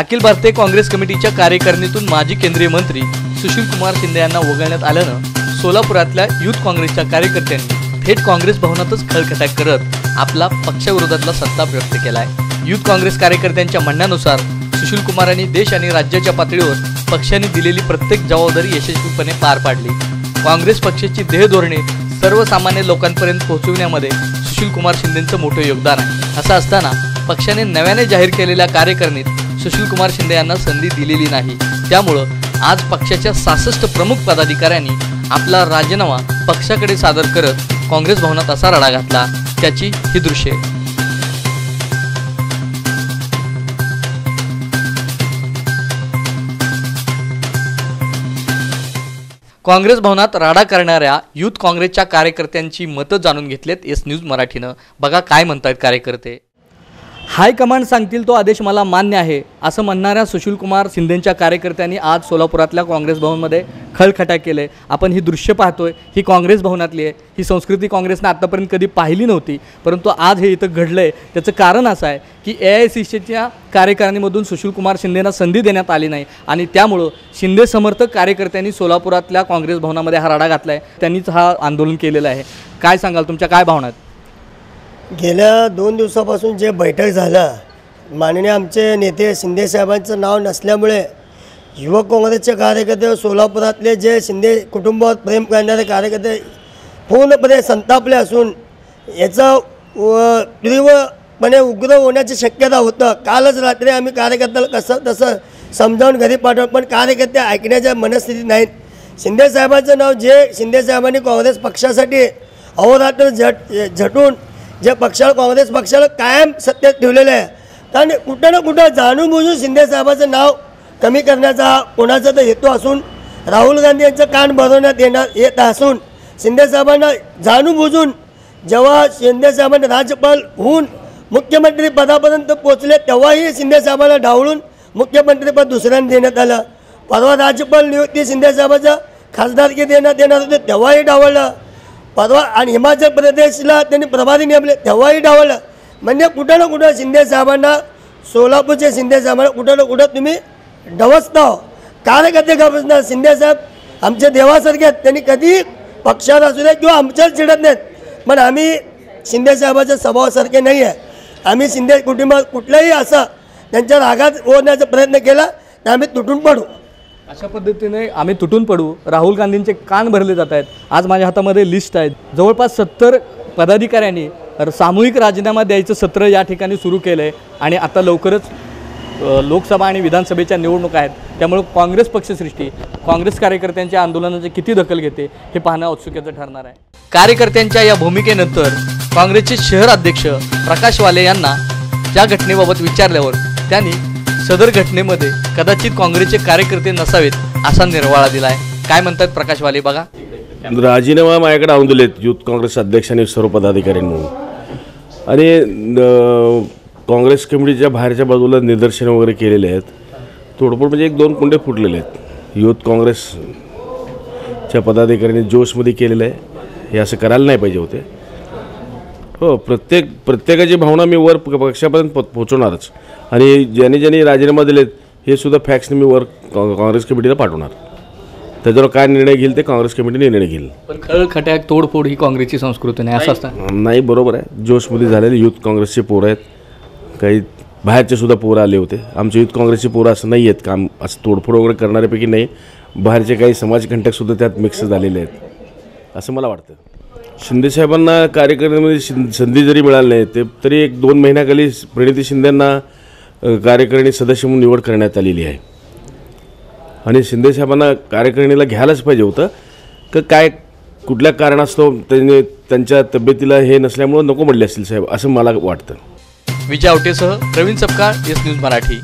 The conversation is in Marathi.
अखिल भारतीय काँग्रेस कमिटीच्या कार्यकारिणीतून माजी केंद्रीय मंत्री सुशील कुमार शिंदे यांना वगळण्यात आल्यानं सोलापुरातल्या युथ काँग्रेसच्या कार्यकर्त्यांनी थेट काँग्रेस भवनातच खळखटाक करत आपला पक्षाविरोधातला संताप व्यक्त केलाय. युथ काँग्रेस कार्यकर्त्यांच्या म्हणण्यानुसार सुशील कुमारांनी देश आणि राज्याच्या पातळीवर पक्षाने दिलेली प्रत्येक जबाबदारी यशस्वीपणे पार पाडली. काँग्रेस पक्षाची ध्येय धोरणे सर्वसामान्य लोकांपर्यंत पोहोचविण्यामध्ये सुशील कुमार शिंदेचं मोठं योगदान आहे. असं असताना पक्षाने नव्याने जाहीर केलेल्या कार्यकारिणीत सुशील कुमार शिंदे यांना संधी दिलेली नाही. त्यामुळं आज पक्षाच्या सहासष्ट प्रमुख पदाधिकाऱ्यांनी आपला राजीनामा पक्षाकडे सादर करत काँग्रेस भवनात असा रडा घातला. त्याची ही दृश्ये. काँग्रेस भवनात राडा करणाऱ्या युथ काँग्रेसच्या कार्यकर्त्यांची मतं जाणून घेतलेत एस न्यूज मराठीनं. बघा काय म्हणतायत कार्यकर्ते. हायकमांड सांगतील तो आदेश मला मान्य आहे असं म्हणणाऱ्या सुशीलकुमार शिंदेंच्या शिंदेच्या कार्यकर्त्यांनी आज सोलापुरातल्या काँग्रेस भवनमध्ये खळखटा केले. आपण ही दृश्य पाहतोय ही काँग्रेस भवनातली आहे ही संस्कृती काँग्रेसनं आत्तापर्यंत कधी पाहिली नव्हती परंतु आज हे इथं घडलं आहे त्याचं कारण असं आहे की ए आय सी सीच्या कार्यकारिणीमधून सुशीलकुमार शिंदेना संधी देण्यात आली नाही आणि त्यामुळं शिंदे समर्थक कार्यकर्त्यांनी सोलापुरातल्या काँग्रेस भवनामध्ये हा राडा घातला आहे त्यांनीच हा आंदोलन केलेलं आहे. काय सांगाल तुमच्या काय भावना आहेत? गेल्या दोन दिवसापासून जे बैठक झालं माननीय आमचे नेते शिंदे साहेबांचं नाव नसल्यामुळे युवक काँग्रेसचे कार्यकर्ते सोलापुरातले जे शिंदे कुटुंबावर प्रेम करणारे कार्यकर्ते पूर्णपणे संतापले असून याचा व- तीव्रपणे उग्र होण्याची शक्यता होतं. कालच रात्री आम्ही कार्यकर्त्याला कसं तसं समजावून घरी पाठवलं पण कार्यकर्ते ऐकण्याच्या मनस्थितीत नाहीत. शिंदे साहेबांचं नाव जे शिंदे साहेबांनी काँग्रेस पक्षासाठी अहोरात्र झट झटून जे पक्षाला काँग्रेस पक्षाला कायम सत्तेत ठेवलेलं आहे. कारण कुठं ना कुठं जाणून बुजून शिंदेसाहेबाचं नाव कमी करण्याचा कोणाचा तर हेतू असून राहुल गांधी यांचं कान भरवण्यात येणार येत असून शिंदेसाहेबांना जाणून बुजून जेव्हा शिंदेसाहेबांना राज्यपाल होऊन मुख्यमंत्री पदापर्यंत पोचले तेव्हाही शिंदेसाहेबांना ढावळून डावळून मुख्यमंत्रीपद दुसऱ्यांना देण्यात आलं. परवा राज्यपाल नियुक्ती शिंदेसाहेबाचं खासदारकी देण्यात येणार होते तेव्हाही डावळलं परवा आणि हिमाचल प्रदेशला त्यांनी प्रभारी नेमले. तेव्हाही डावलं म्हणजे कुठं ना कुठं शिंदेसाहेबांना सोलापूरच्या सोलापूरचे कुठं ना कुठं तुम्ही डवसता हो कार्यकर्ते का शिंदे शिंदेसाहेब आमच्या देवासारखे आहेत. त्यांनी कधी पक्षात असू दे किंवा आमच्याच चिडत नाहीत. पण आम्ही शिंदेसाहेबाच्या स्वभावासारखे नाही आहे. आम्ही शिंदे कुटुंबात कुठलंही असं त्यांच्या रागात ओढण्याचा प्रयत्न केला तर आम्ही तुटून पडू. अशा पद्धतीने आम्ही तुटून पडू. राहुल गांधींचे कान भरले जात आहेत. आज माझ्या हातामध्ये लिस्ट आहेत. जवळपास सत्तर पदाधिकाऱ्यांनी सामूहिक राजीनामा द्यायचं सत्र या ठिकाणी सुरू केलं आहे आणि आता लवकरच लोकसभा आणि विधानसभेच्या निवडणुका आहेत. त्यामुळे काँग्रेस पक्षसृष्टी काँग्रेस कार्यकर्त्यांच्या आंदोलनाची किती दखल घेते हे पाहणं औत्सुक्याचं ठरणार आहे. कार्यकर्त्यांच्या या भूमिकेनंतर काँग्रेसचे शहर अध्यक्ष प्रकाश वाले यांना या घटनेबाबत विचारल्यावर त्यांनी सदर घटनेमध्ये कदाचित काँग्रेसचे कार्यकर्ते नसावेत असा निर्वाळा दिलाय. काय म्हणतात प्रकाश वाले बघा. राजीनामा माझ्याकडे आणून दिलेत युथ काँग्रेस अध्यक्षांनी सर्व पदाधिकाऱ्यांनी आणि काँग्रेस कमिटीच्या बाहेरच्या बाजूला निदर्शनं वगैरे केलेले आहेत. तोडफोड म्हणजे एक दोन कुंडे फुटलेले आहेत. युथ काँग्रेसच्या पदाधिकाऱ्यांनी जोशमध्ये केलेलं आहे. हे असं करायला नाही पाहिजे होते. हो प्रत्येक प्रत्येकाची भावना मी वर प- पक्षापर्यंत पो पोचवणारच. आणि ज्यांनी ज्यांनी राजीनामा दिलेत हे सुद्धा फॅक्सने मी वर काँ- काँग्रेस कमिटीला पाठवणार. त्याच्यावर काय निर्णय घेईल ते काँग्रेस कमिटी निर्णय घेईल. पण खळ खट्याक तोडफोड ही काँग्रेसची संस्कृती नाही असं असतं. नाही बरोबर आहे. जोशमध्ये झालेले युथ काँग्रेसचे पोरं आहेत. काही बाहेरचे सुद्धा पोरं आले होते. आमचे युथ काँग्रेसचे पोरं असं नाही आहेत. काम असं तोडफोड वगैरे करणाऱ्यापैकी नाही. बाहेरचे काही समाजकंटकसुद्धा त्यात मिक्स झालेले आहेत. असं मला वाटतं. शिंदेसाहेबांना कार्यकारिणीमध्ये संधी जरी मिळाली नाही ते तरी एक दोन महिन्याखाली प्रणिती शिंदेंना कार्यकारिणी सदस्य म्हणून निवड करण्यात आलेली आहे. आणि शिंदेसाहेबांना कार्यकारिणीला घ्यायलाच पाहिजे होतं. का काय कुठल्या कारणास्तव त्यांनी त्यांच्या तब्येतीला हे नसल्यामुळं नको म्हटले असतील साहेब असं मला वाटतं. विजय आवटेसह प्रवीण सपकाळ एस न्यूज मराठी.